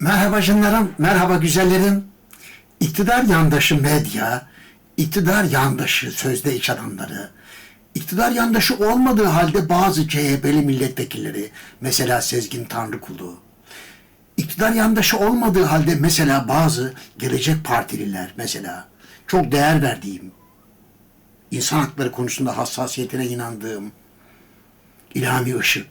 Merhaba canlarım, merhaba güzellerim. İktidar yandaşı medya, iktidar yandaşı sözde iş adamları, iktidar yandaşı olmadığı halde bazı CHP'li milletvekilleri, mesela Sezgin Tanrıkulu, iktidar yandaşı olmadığı halde mesela bazı Gelecek Partililer mesela, çok değer verdiğim, insan hakları konusunda hassasiyetine inandığım İlhami Işık,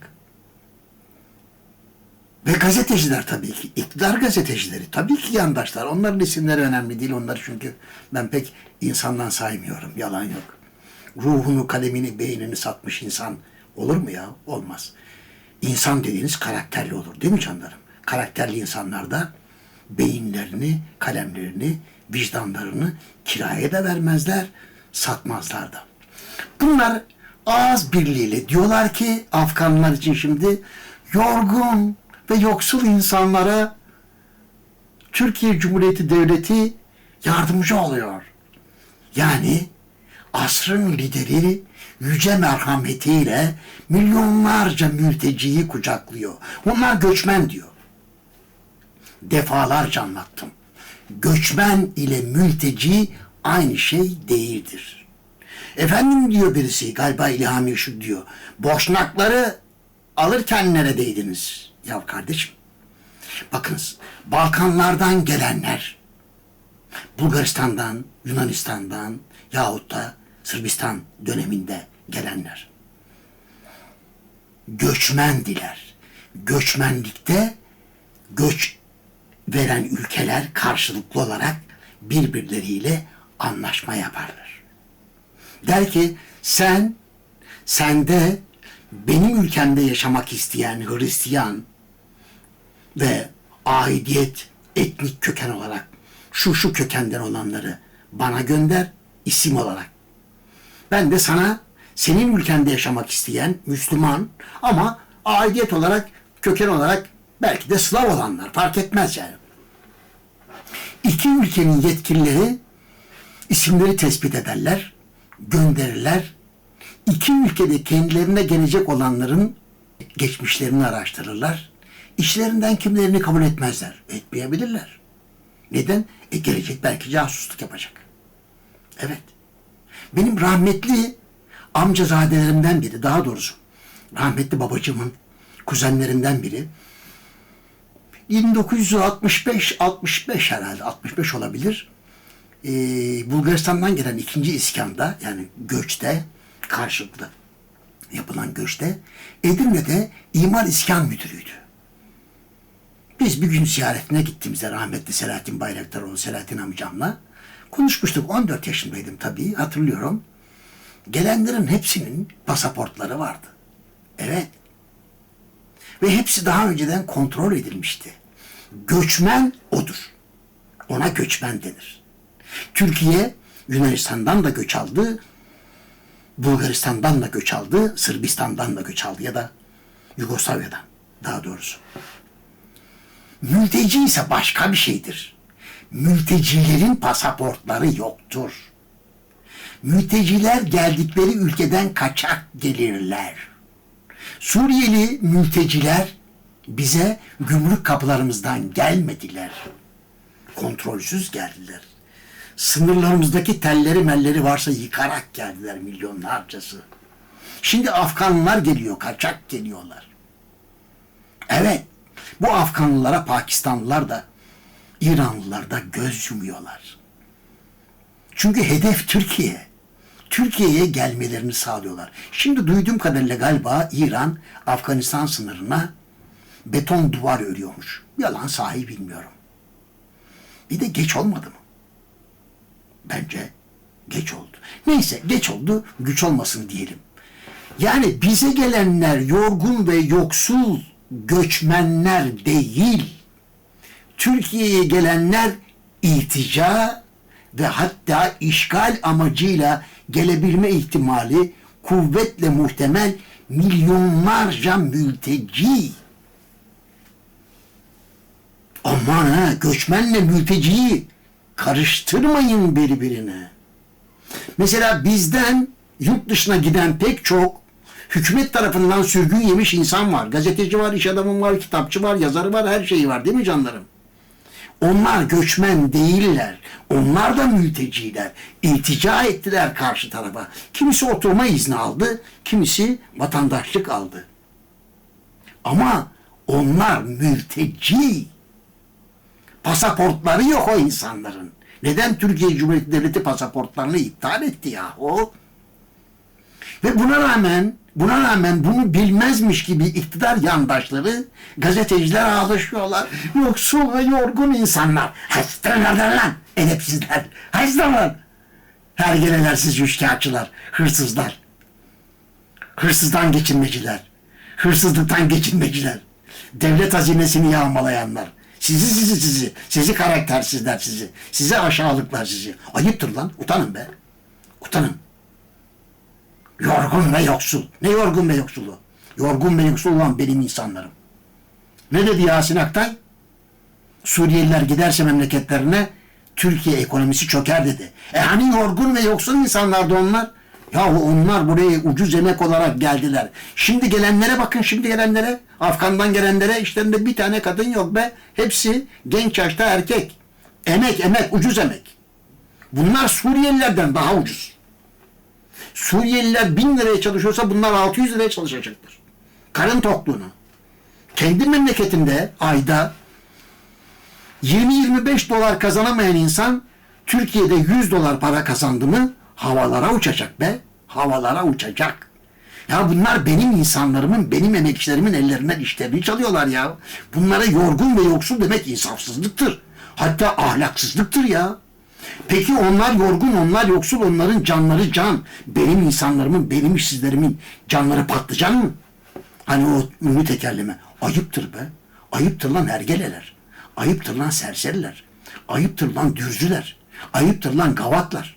ve gazeteciler tabii ki. iktidar gazetecileri. Tabii ki yandaşlar. Onların isimleri önemli değil. Onları çünkü ben pek insandan saymıyorum. Yalan yok. Ruhunu, kalemini, beynini satmış insan olur mu ya? Olmaz. İnsan dediğiniz karakterli olur. Değil mi canlarım? Karakterli insanlar da beyinlerini, kalemlerini, vicdanlarını kiraya da vermezler, satmazlar da. Bunlar ağız birliğiyle diyorlar ki Afganlar için şimdi yorgun ve yoksul insanlara Türkiye Cumhuriyeti Devleti yardımcı oluyor. Yani asrın lideri yüce merhametiyle milyonlarca mülteciyi kucaklıyor. Bunlar göçmen diyor. Defalarca anlattım. Göçmen ile mülteci aynı şey değildir. Efendim diyor birisi galiba İlhami Işık diyor. Boşnakları alırken neredeydiniz? Ya kardeşim bakınız Balkanlardan gelenler Bulgaristan'dan, Yunanistan'dan yahut da Sırbistan döneminde gelenler göçmendiler. Göçmenlikte göç veren ülkeler karşılıklı olarak birbirleriyle anlaşma yaparlar. Der ki sen sende benim ülkemde yaşamak isteyen Hristiyan ve aidiyet etnik köken olarak şu şu kökenden olanları bana gönder isim olarak. Ben de sana senin ülkende yaşamak isteyen Müslüman ama aidiyet olarak köken olarak belki de Slav olanlar fark etmez yani. İki ülkenin yetkilileri isimleri tespit ederler, gönderirler. İki ülkede kendilerine gelecek olanların geçmişlerini araştırırlar. İşlerinden kimlerini kabul etmezler. Etmeyebilirler. Neden? E gelecek belki casusluk yapacak. Evet. Benim rahmetli amcazadelerimden biri, daha doğrusu rahmetli babacığımın kuzenlerinden biri 1965 65 herhalde 65 olabilir. Ee, Bulgaristan'dan gelen ikinci iskanda yani göçte karşılıklı yapılan göçte Edirne'de imar iskan müdürüydü. Biz bir gün ziyaretine gittiğimizde rahmetli Selahattin Bayraktaroğlu Selahattin amcamla konuşmuştuk. 14 yaşındaydım tabii hatırlıyorum. Gelenlerin hepsinin pasaportları vardı. Evet. Ve hepsi daha önceden kontrol edilmişti. Göçmen odur. Ona göçmen denir. Türkiye Yunanistan'dan da göç aldı, Bulgaristan'dan da göç aldı, Sırbistan'dan da göç aldı ya da Yugoslavya'dan daha doğrusu. Mülteci ise başka bir şeydir. Mültecilerin pasaportları yoktur. Mülteciler geldikleri ülkeden kaçak gelirler. Suriyeli mülteciler bize gümrük kapılarımızdan gelmediler. Kontrolsüz geldiler. Sınırlarımızdaki telleri melleri varsa yıkarak geldiler milyonlarcası. Şimdi Afganlılar geliyor, kaçak geliyorlar. Evet, bu Afganlılara Pakistanlılar da, İranlılar da göz yumuyorlar. Çünkü hedef Türkiye. Türkiye'ye gelmelerini sağlıyorlar. Şimdi duyduğum kadarıyla galiba İran Afganistan sınırına beton duvar örüyormuş. Yalan sahi bilmiyorum. Bir de geç olmadı mı? Bence geç oldu. Neyse geç oldu, güç olmasın diyelim. Yani bize gelenler yorgun ve yoksul göçmenler değil. Türkiye'ye gelenler iltica ve hatta işgal amacıyla gelebilme ihtimali kuvvetle muhtemel milyonlarca mülteci. Aman ha göçmenle mülteciyi karıştırmayın birbirine. Mesela bizden yurt dışına giden pek çok hükümet tarafından sürgün yemiş insan var. Gazeteci var, iş adamı var, kitapçı var, yazarı var, her şeyi var değil mi canlarım? Onlar göçmen değiller. Onlar da mülteciler. İltica ettiler karşı tarafa. Kimisi oturma izni aldı, kimisi vatandaşlık aldı. Ama onlar mülteci. Pasaportları yok o insanların. Neden Türkiye Cumhuriyeti Devleti pasaportlarını iptal etti yahu? Ve buna rağmen buna rağmen bunu bilmezmiş gibi iktidar yandaşları gazeteciler ağlaşıyorlar. Yoksul ve yorgun insanlar. Hastalardan lan edepsizler. Hastalar. Hergeleler siz üçkağıtçılar, hırsızlar. Hırsızdan geçinmeciler. Hırsızlıktan geçinmeciler. Devlet hazinesini yağmalayanlar. Sizi sizi sizi. Sizi karaktersizler sizi. Size aşağılıklar sizi. Ayıptır lan. Utanın be. Utanın. Yorgun ve yoksul. Ne yorgun ve yoksulu? Yorgun ve yoksul olan benim insanlarım. Ne dedi Yasin Aktay? Suriyeliler giderse memleketlerine Türkiye ekonomisi çöker dedi. E hani yorgun ve yoksul insanlardı onlar? Yahu onlar buraya ucuz emek olarak geldiler. Şimdi gelenlere bakın şimdi gelenlere. Afgan'dan gelenlere işlerinde bir tane kadın yok be. Hepsi genç yaşta erkek. Emek emek ucuz emek. Bunlar Suriyelilerden daha ucuz. Suriyeliler bin liraya çalışıyorsa bunlar 600 liraya çalışacaktır. Karın tokluğunu. Kendi memleketinde ayda 20-25 dolar kazanamayan insan Türkiye'de 100 dolar para kazandı mı havalara uçacak be. Havalara uçacak. Ya bunlar benim insanlarımın, benim emekçilerimin ellerinden işlerini çalıyorlar ya. Bunlara yorgun ve yoksul demek insafsızlıktır. Hatta ahlaksızlıktır ya. Peki onlar yorgun, onlar yoksul, onların canları can. Benim insanlarımın, benim işsizlerimin canları patlıcan mı? Hani o ünlü tekerleme. Ayıptır be. Ayıptır lan hergeleler. Ayıptır lan serseriler. Ayıptır lan dürzüler. Ayıptır lan gavatlar.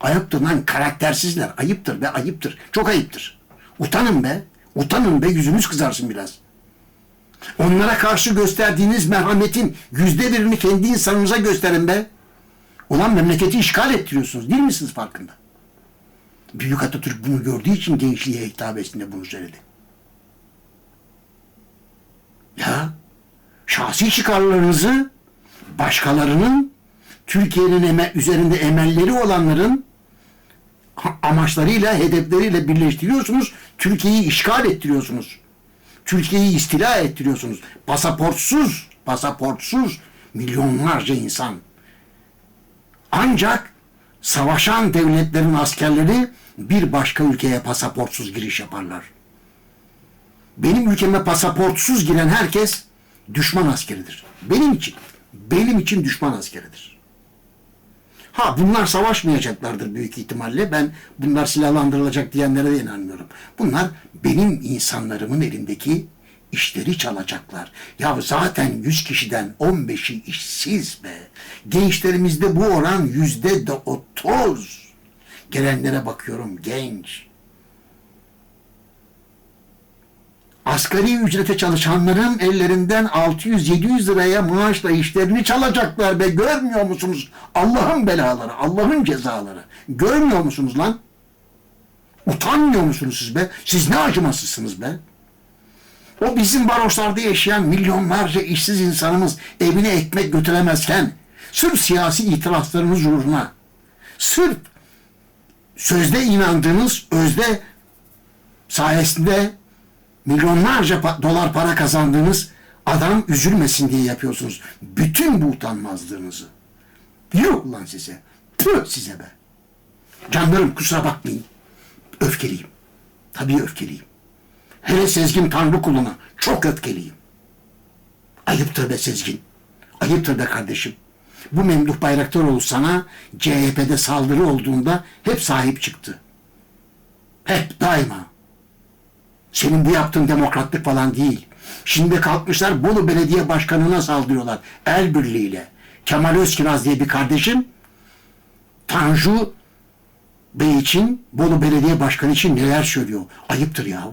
Ayıptır lan karaktersizler. Ayıptır be ayıptır. Çok ayıptır. Utanın be. Utanın be yüzünüz kızarsın biraz. Onlara karşı gösterdiğiniz merhametin yüzde birini kendi insanınıza gösterin be. Ulan memleketi işgal ettiriyorsunuz. Değil misiniz farkında? Büyük Atatürk bunu gördüğü için gençliğe hitabesinde bunu söyledi. Ya şahsi çıkarlarınızı başkalarının Türkiye'nin eme, üzerinde emelleri olanların amaçlarıyla, hedefleriyle birleştiriyorsunuz. Türkiye'yi işgal ettiriyorsunuz. Türkiye'yi istila ettiriyorsunuz. Pasaportsuz, pasaportsuz milyonlarca insan. Ancak savaşan devletlerin askerleri bir başka ülkeye pasaportsuz giriş yaparlar. Benim ülkeme pasaportsuz giren herkes düşman askeridir. Benim için, benim için düşman askeridir. Ha bunlar savaşmayacaklardır büyük ihtimalle. Ben bunlar silahlandırılacak diyenlere de inanmıyorum. Bunlar benim insanlarımın elindeki işleri çalacaklar. Ya zaten 100 kişiden 15'i işsiz be. Gençlerimizde bu oran yüzde de 30. Gelenlere bakıyorum genç. Asgari ücrete çalışanların ellerinden 600-700 liraya maaşla işlerini çalacaklar be. Görmüyor musunuz? Allah'ın belaları, Allah'ın cezaları. Görmüyor musunuz lan? Utanmıyor musunuz siz be? Siz ne acımasızsınız be? O bizim baroşlarda yaşayan milyonlarca işsiz insanımız evine ekmek götüremezken sırf siyasi itirazlarınız uğruna sırf sözde inandığınız özde sayesinde milyonlarca dolar para kazandığınız adam üzülmesin diye yapıyorsunuz. Bütün bu utanmazlığınızı. Yuh lan size. Tüh size be. Canlarım kusura bakmayın. Öfkeliyim. Tabii öfkeliyim. Hele Sezgin Tanrı kuluna çok öfkeliyim. Ayıptır be Sezgin. Ayıptır be kardeşim. Bu Memduh Bayraktaroğlu sana CHP'de saldırı olduğunda hep sahip çıktı. Hep daima. Senin bu yaptığın demokratlık falan değil. Şimdi kalkmışlar Bolu Belediye Başkanı'na saldırıyorlar. El birliğiyle. Kemal Özkiraz diye bir kardeşim Tanju Bey için, Bolu Belediye Başkanı için neler söylüyor. Ayıptır ya.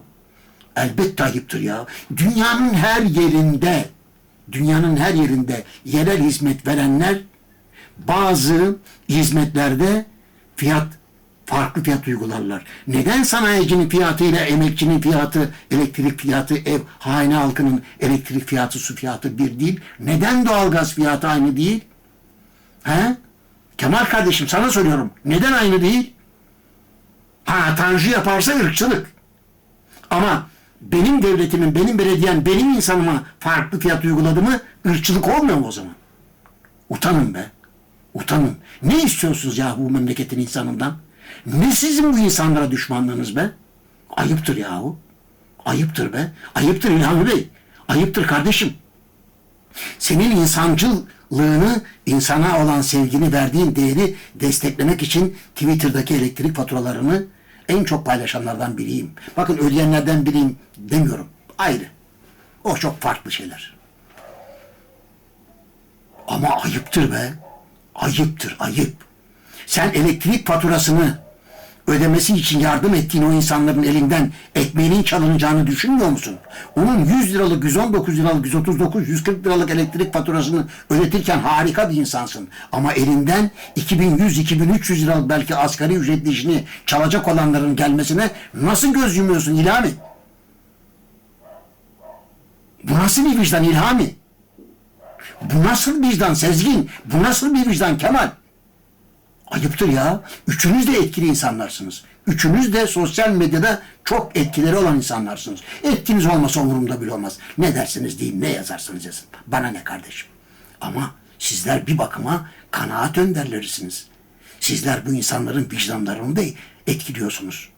Elbette ayıptır ya. Dünyanın her yerinde, dünyanın her yerinde yerel hizmet verenler bazı hizmetlerde fiyat farklı fiyat uygularlar? Neden sanayicinin fiyatı ile emekçinin fiyatı, elektrik fiyatı, ev, hane halkının elektrik fiyatı, su fiyatı bir değil? Neden doğalgaz fiyatı aynı değil? He? Kemal kardeşim sana soruyorum. Neden aynı değil? Ha tanju yaparsa ırkçılık. Ama benim devletimin, benim belediyem, benim insanıma farklı fiyat uyguladı mı ırkçılık olmuyor mu o zaman? Utanın be. Utanın. Ne istiyorsunuz ya bu memleketin insanından? Ne sizin bu insanlara düşmanlığınız be? Ayıptır yahu. Ayıptır be. Ayıptır İlhami Bey. Ayıptır kardeşim. Senin insancılığını, insana olan sevgini, verdiğin değeri desteklemek için Twitter'daki elektrik faturalarını en çok paylaşanlardan biriyim. Bakın ödeyenlerden biriyim demiyorum. Ayrı. O çok farklı şeyler. Ama ayıptır be. Ayıptır, ayıp. Sen elektrik faturasını ödemesi için yardım ettiğin o insanların elinden ekmeğinin çalınacağını düşünmüyor musun? Onun 100 liralık, 119 liralık, 139, 140 liralık elektrik faturasını ödetirken harika bir insansın. Ama elinden 2100, 2300 liralık belki asgari ücretli işini çalacak olanların gelmesine nasıl göz yumuyorsun İlhami? Bu nasıl bir vicdan İlhami? Bu nasıl vicdan Sezgin? Bu nasıl bir vicdan Kemal? Ayıptır ya. Üçünüz de etkili insanlarsınız. Üçünüz de sosyal medyada çok etkileri olan insanlarsınız. Etkiniz olmasa umurumda bile olmaz. Ne dersiniz deyin, ne yazarsınız yazın. Bana ne kardeşim. Ama sizler bir bakıma kanaat önderlerisiniz. Sizler bu insanların vicdanlarını da etkiliyorsunuz.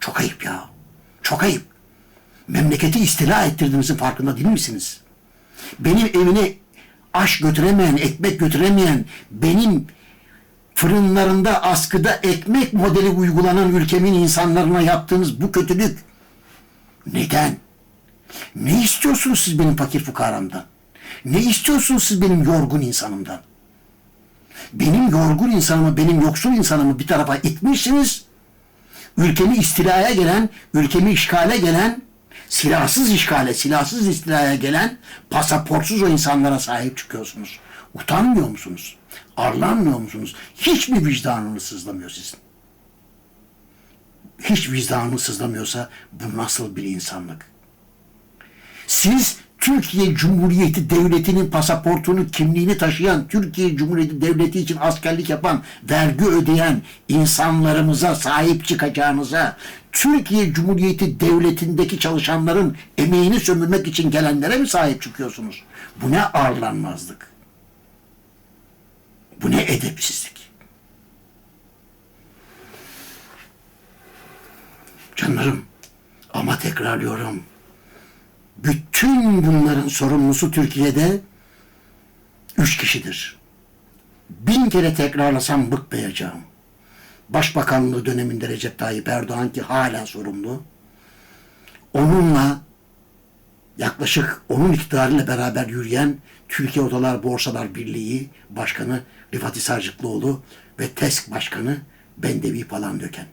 Çok ayıp ya. Çok ayıp. Memleketi istila ettirdiğinizin farkında değil misiniz? Benim evine aş götüremeyen, ekmek götüremeyen, benim fırınlarında askıda ekmek modeli uygulanan ülkemin insanlarına yaptığınız bu kötülük neden? Ne istiyorsunuz siz benim fakir fukaramdan? Ne istiyorsunuz siz benim yorgun insanımdan? Benim yorgun insanımı, benim yoksul insanımı bir tarafa itmişsiniz. Ülkemi istilaya gelen, ülkemi işgale gelen, silahsız işgale, silahsız istilaya gelen pasaportsuz o insanlara sahip çıkıyorsunuz. Utanmıyor musunuz? Arlanmıyor musunuz? Hiç mi vicdanınız sızlamıyor sizin? Hiç vicdanınız sızlamıyorsa bu nasıl bir insanlık? Siz Türkiye Cumhuriyeti Devleti'nin pasaportunu, kimliğini taşıyan, Türkiye Cumhuriyeti Devleti için askerlik yapan, vergi ödeyen insanlarımıza sahip çıkacağınıza, Türkiye Cumhuriyeti Devleti'ndeki çalışanların emeğini sömürmek için gelenlere mi sahip çıkıyorsunuz? Bu ne arlanmazlık? Bu ne edepsizlik? Canlarım ama tekrarlıyorum. Bütün bunların sorumlusu Türkiye'de üç kişidir. Bin kere tekrarlasam bıkmayacağım. Başbakanlığı döneminde Recep Tayyip Erdoğan ki hala sorumlu. Onunla yaklaşık onun iktidarıyla beraber yürüyen Türkiye Odalar Borsalar Birliği Başkanı Rifat Sarcıklıoğlu ve TESK Başkanı Bendevi falan döken.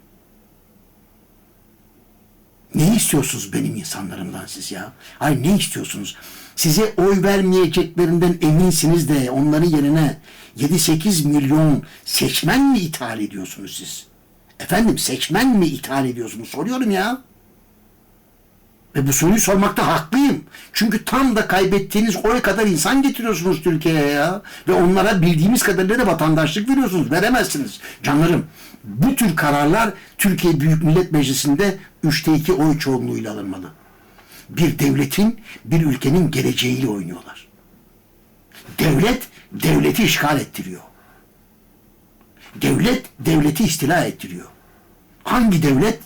Ne istiyorsunuz benim insanlarımdan siz ya? Hayır ne istiyorsunuz? Size oy vermeyeceklerinden eminsiniz de onların yerine 7-8 milyon seçmen mi ithal ediyorsunuz siz? Efendim seçmen mi ithal ediyorsunuz? Soruyorum ya. Ve bu soruyu sormakta haklıyım. Çünkü tam da kaybettiğiniz oy kadar insan getiriyorsunuz Türkiye'ye ya. Ve onlara bildiğimiz kadarıyla da vatandaşlık veriyorsunuz. Veremezsiniz. Canlarım bu tür kararlar Türkiye Büyük Millet Meclisi'nde üçte iki oy çoğunluğuyla alınmalı. Bir devletin, bir ülkenin geleceğiyle oynuyorlar. Devlet, devleti işgal ettiriyor. Devlet, devleti istila ettiriyor. Hangi devlet?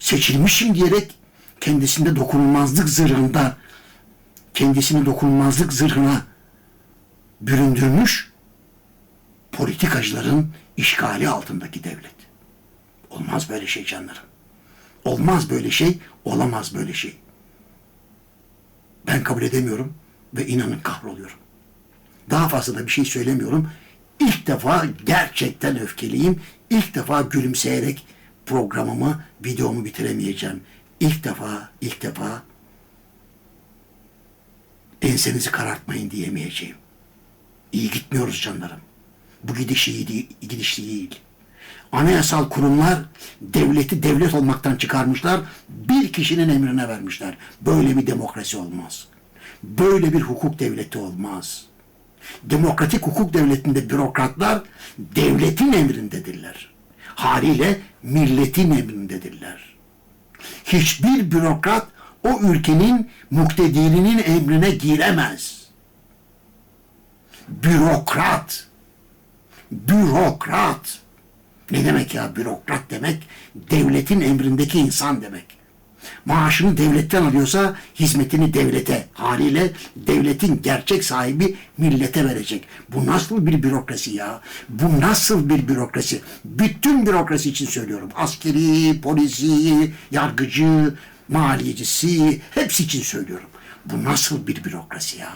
Seçilmişim diyerek kendisinde dokunulmazlık zırhında kendisini dokunulmazlık zırhına büründürmüş politikacıların işgali altındaki devlet. Olmaz böyle şey canlarım. Olmaz böyle şey, olamaz böyle şey. Ben kabul edemiyorum ve inanın kahroluyorum. Daha fazla da bir şey söylemiyorum. İlk defa gerçekten öfkeliyim. İlk defa gülümseyerek programımı, videomu bitiremeyeceğim. İlk defa, ilk defa ensenizi karartmayın diyemeyeceğim. İyi gitmiyoruz canlarım. Bu gidiş iyi değil, gidiş değil. Anayasal kurumlar devleti devlet olmaktan çıkarmışlar, bir kişinin emrine vermişler. Böyle bir demokrasi olmaz. Böyle bir hukuk devleti olmaz. Demokratik hukuk devletinde bürokratlar devletin emrindedirler. Haliyle milletin emrindedirler. Hiçbir bürokrat o ülkenin muktedirinin emrine giremez. Bürokrat. Bürokrat. Ne demek ya bürokrat demek? Devletin emrindeki insan demek. Maaşını devletten alıyorsa hizmetini devlete, haliyle devletin gerçek sahibi millete verecek. Bu nasıl bir bürokrasi ya? Bu nasıl bir bürokrasi? Bütün bürokrasi için söylüyorum. Askeri, polisi, yargıcı, maliyecisi hepsi için söylüyorum. Bu nasıl bir bürokrasi ya?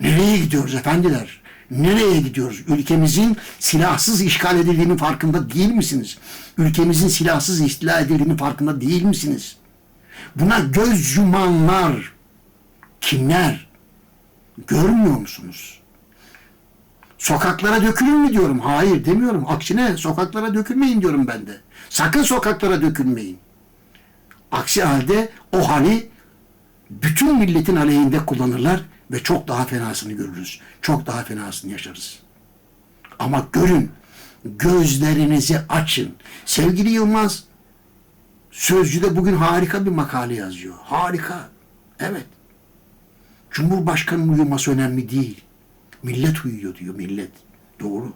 Nereye gidiyoruz efendiler? Nereye gidiyoruz? Ülkemizin silahsız işgal edildiğinin farkında değil misiniz? Ülkemizin silahsız istila edildiğinin farkında değil misiniz? Buna göz yumanlar kimler? Görmüyor musunuz? Sokaklara dökülün mü diyorum? Hayır demiyorum. Aksine sokaklara dökülmeyin diyorum ben de. Sakın sokaklara dökülmeyin. Aksi halde o hali bütün milletin aleyhinde kullanırlar ve çok daha fenasını görürüz. Çok daha fenasını yaşarız. Ama görün, gözlerinizi açın. Sevgili Yılmaz, Sözcü'de bugün harika bir makale yazıyor. Harika. Evet. Cumhurbaşkanının uyuması önemli değil. Millet uyuyor diyor millet. Doğru.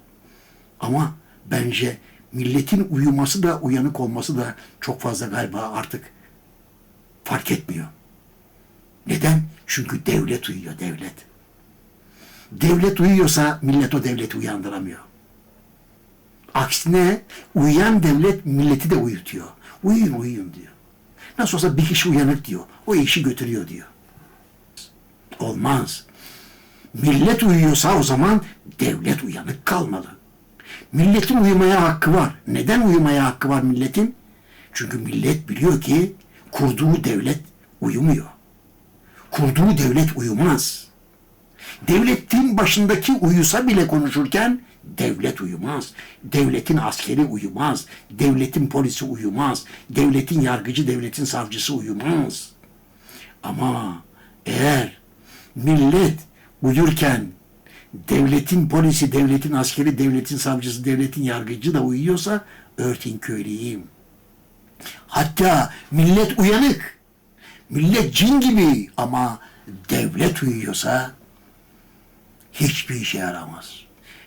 Ama bence milletin uyuması da uyanık olması da çok fazla galiba artık fark etmiyor. Neden? Çünkü devlet uyuyor, devlet. Devlet uyuyorsa millet o devleti uyandıramıyor. Aksine uyuyan devlet milleti de uyutuyor. Uyuyun uyuyun diyor. Nasıl olsa bir kişi uyanık diyor. O işi götürüyor diyor. Olmaz. Millet uyuyorsa o zaman devlet uyanık kalmalı. Milletin uyumaya hakkı var. Neden uyumaya hakkı var milletin? Çünkü millet biliyor ki kurduğu devlet uyumuyor kurduğu devlet uyumaz. Devletin başındaki uyusa bile konuşurken devlet uyumaz. Devletin askeri uyumaz. Devletin polisi uyumaz. Devletin yargıcı, devletin savcısı uyumaz. Ama eğer millet uyurken devletin polisi, devletin askeri, devletin savcısı, devletin yargıcı da uyuyorsa örtin köylüyüm. Hatta millet uyanık. Millet cin gibi ama devlet uyuyorsa hiçbir işe yaramaz.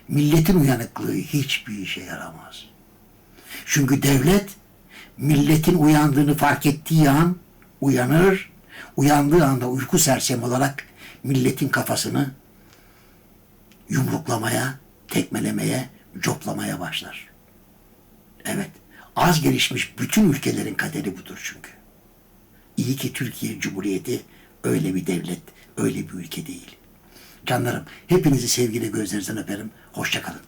Milletin uyanıklığı hiçbir işe yaramaz. Çünkü devlet milletin uyandığını fark ettiği an uyanır, uyandığı anda uyku sersemi olarak milletin kafasını yumruklamaya, tekmelemeye, coplamaya başlar. Evet, az gelişmiş bütün ülkelerin kaderi budur çünkü. İyi ki Türkiye Cumhuriyeti öyle bir devlet, öyle bir ülke değil. Canlarım, hepinizi sevgiyle gözlerinizden öperim. Hoşçakalın.